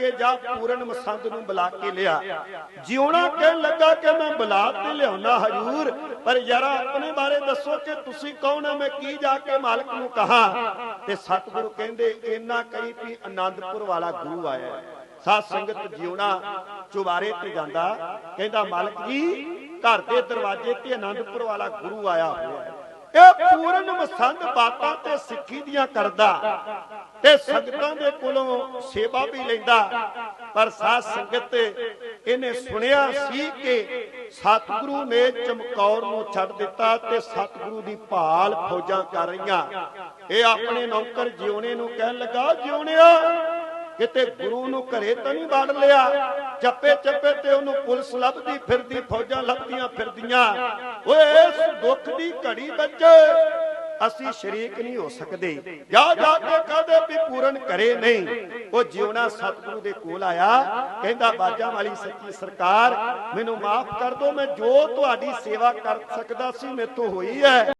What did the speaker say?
ਕੇ ਜਾ ਪੂਰਨ ਮਸੰਦ ਨੂੰ ਬੁਲਾ ਕੇ ਲਿਆ। ਜਿਉਣਾ ਕਹਿਣ ਲੱਗਾ ਕਿ ਮੈਂ ਬੁਲਾ ਤੇ ਲਿਆਉਣਾ ਹਜੂਰ, ਪਰ ਯਾਰਾ ਆਪਣੇ ਬਾਰੇ ਦੱਸੋ ਕਿ ਤੁਸੀਂ ਕੌਣ ਹੋ, ਮੈਂ ਕੀ ਜਾ ਕੇ ਮਾਲਕ ਨੂੰ ਕਹਾ? ਤੇ ਸਤਿਗੁਰੂ ਕਹਿੰਦੇ, ਇੰਨਾ ਕਹੀ ਵੀ ਆਨੰਦਪੁਰ ਵਾਲਾ ਗੁਰੂ ਆਇਆ ਹੈ। ਸਾਧ ਸੰਗਤ ਜਿਉਣਾ ਚੁਬਾਰੇ ਤੇ ਜਾਂਦਾ। ਕਹਿੰਦਾ, ਮਾਲਕ ਜੀ, ਘਰ ਦੇ ਦਰਵਾਜ਼ੇ ਤੇ ਆਨੰਦਪੁਰ ਵਾਲਾ ਗੁਰੂ ਆਇਆ ਹੋਇਆ ਪੂਰਨ ਮਸੰਦ ਬਾਤਾਂ ਤੇ ਸਿੱਖੀ ਦੀਆਂ ਕਰਦਾ ਤੇ ਸੰਗਤਾਂ ਦੇ ਕੋਲੋਂ ਸੇਵਾ ਵੀ ਲੈਂਦਾ। ਪਰ ਸਾਧ ਸੰਗਤ ਇਹਨੇ ਸੁਣਿਆ ਸੀ ਕਿ ਸਤਿਗੁਰੂ ਨੇ ਚਮਕੌਰ ਨੂੰ ਛੱਡ ਦਿੱਤਾ ਤੇ ਸਤਿਗੁਰੂ ਦੀ ਭਾਲ ਫੌਜਾਂ ਕਰ ਰਹੀਆਂ। ਇਹ ਆਪਣੇ ਨੌਕਰ ਜਿਉਣੇ ਨੂੰ ਕਹਿਣ ਲੱਗਾ, ਜਿਉਣਿਆ, ਕਿਤੇ ਗੁਰੂ ਨੂੰ ਘਰੇ ਤਾਂ ਨਹੀਂ ਵੜ ਲਿਆ? ਚੱਪੇ ਚੱਪੇ ਤੇ ਉਹਨੂੰ ਪੁਲਿਸ ਲੱਭਦੀ ਫਿਰਦੀ, ਫੌਜਾਂ ਲੱਭਦੀਆਂ ਫਿਰਦੀਆਂ। ਓਏ, ਇਸ ਦੁੱਖ ਦੀ ਘੜੀ ਵਿੱਚ ਅਸੀਂ ਸ਼ਰੀਕ ਨਹੀਂ ਹੋ ਸਕਦੇ। ਜਾ ਜਾ ਕੇ ਕਹਦੇ ਵੀ ਪੂਰਨ ਕਰੇ ਨਹੀਂ। ਉਹ ਜਿਉਣਾ ਸਤਿਗੁਰੂ ਦੇ ਕੋਲ ਆਇਆ, ਕਹਿੰਦਾ, ਬਾਜਾਂ ਵਾਲੀ ਸੱਚੀ ਸਰਕਾਰ, ਮੈਨੂੰ ਮਾਫ ਕਰ ਦਿਓ ਮੈਂ ਜੋ ਤੁਹਾਡੀ ਸੇਵਾ ਕਰ ਸਕਦਾ ਸੀ ਮੇਥੋਂ ਹੋਈ ਹੈ।